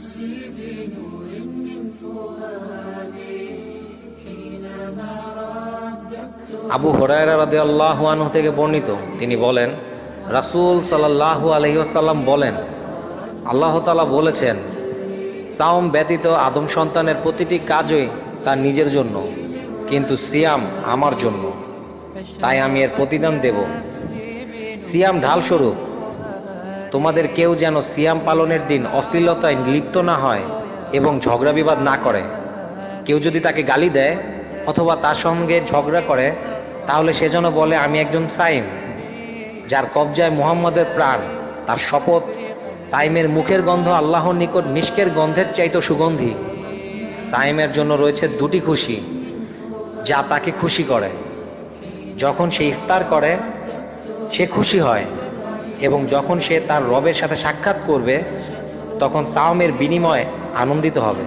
نفسي بنور من فؤادي حينما رددت আবু হরায়রা রাদিয়াল্লাহু আনহু থেকে বর্ণিত তিনি বলেন রাসূল সাল্লাল্লাহু আলাইহি ওয়াসাল্লাম বলেন আল্লাহ তাআলা বলেছেন সাওম ব্যতীত আদম সন্তানের প্রতিটি কাজই তার নিজের জন্য কিন্তু সিয়াম আমার জন্য তাই আমি এর প্রতিদান দেব সিয়াম ঢাল স্বরূপ তোমাদের কেউ যেন সিয়াম পালনের দিন অশ্লীলতায় লিপ্ত না হয় এবং ঝগড়া বিবাদ না করে। কেউ যদি তাকে গালি দেয় অথবা তার সঙ্গে ঝগড়া করে, তাহলে সে যেন বলে, আমি একজন সাইম, যার কবজায় মুহাম্মদের প্রাণ, তার শপথ। সাইমের মুখের গন্ধ আল্লাহর নিকট মিষ্কের গন্ধের চাইতো সুগন্ধি। সাইমের জন্য রয়েছে দুটি খুশি, যা তাকে খুশি করে। যখন সে ইফতার করে, সে খুশি হয়। এবং যখন সে তার রবের সাথে সাক্ষাৎ করবে তখন সাওমের বিনিময়ে আনন্দিত হবে।